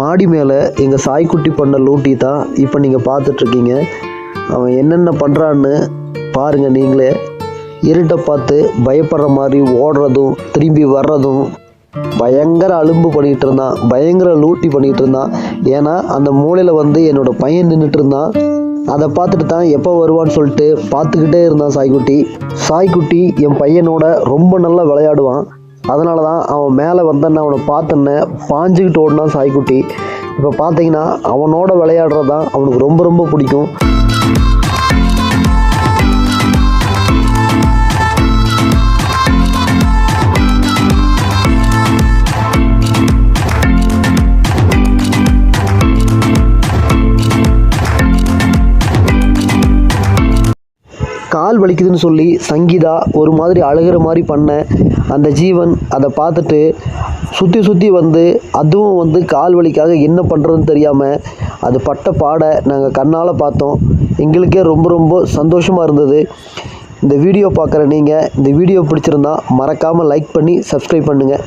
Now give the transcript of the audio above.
மாடி மேலே எங்கள் சாய்க்குட்டி பண்ண லூட்டி தான் இப்போ நீங்கள் பார்த்துட்ருக்கீங்க. அவன் என்னென்ன பண்ணுறான்னு பாருங்கள் நீங்களே. இருட்டை பார்த்து பயப்படுற மாதிரி ஓடுறதும் திரும்பி வர்றதும் பயங்கர அலும்பு பண்ணிகிட்டு இருந்தான். பயங்கர லூட்டி பண்ணிகிட்டு இருந்தான். ஏன்னா அந்த மூலையில் வந்து என்னோடய பையன் நின்றுட்டு இருந்தான். அதை பார்த்துட்டு தான் எப்போ வருவான்னு சொல்லிட்டு பார்த்துக்கிட்டே இருந்தான் சாய்க்குட்டி. சாய்க்குட்டி என் பையனோட ரொம்ப நல்லா விளையாடுவான். அதனால தான் அவன் மேலே வந்தேன்னு அவனை பார்த்தேன்னு பாஞ்சுக்கிட்டு ஓடினான் சாய்க்குட்டி. இப்போ பார்த்தீங்கன்னா அவனோட விளையாடுறது தான் அவனுக்கு ரொம்ப ரொம்ப பிடிக்கும். கால் வலிக்குதுன்னு சொல்லி சங்கீதா ஒரு மாதிரி அழுகிற மாதிரி பண்ண அந்த ஜீவன் அதை பார்த்துட்டு சுற்றி சுற்றி வந்து அதுவும் வந்து கால் வலிக்காக என்ன பண்ணுறதுன்னு தெரியாமல் அது பட்ட பாடை நாங்கள் கண்ணால் பார்த்தோம். எங்களுக்கே ரொம்ப ரொம்ப சந்தோஷமாக இருந்தது. இந்த வீடியோ பார்க்குற நீங்கள் இந்த வீடியோ பிடிச்சிருந்தா மறக்காமல் லைக் பண்ணி சப்ஸ்கிரைப் பண்ணுங்கள்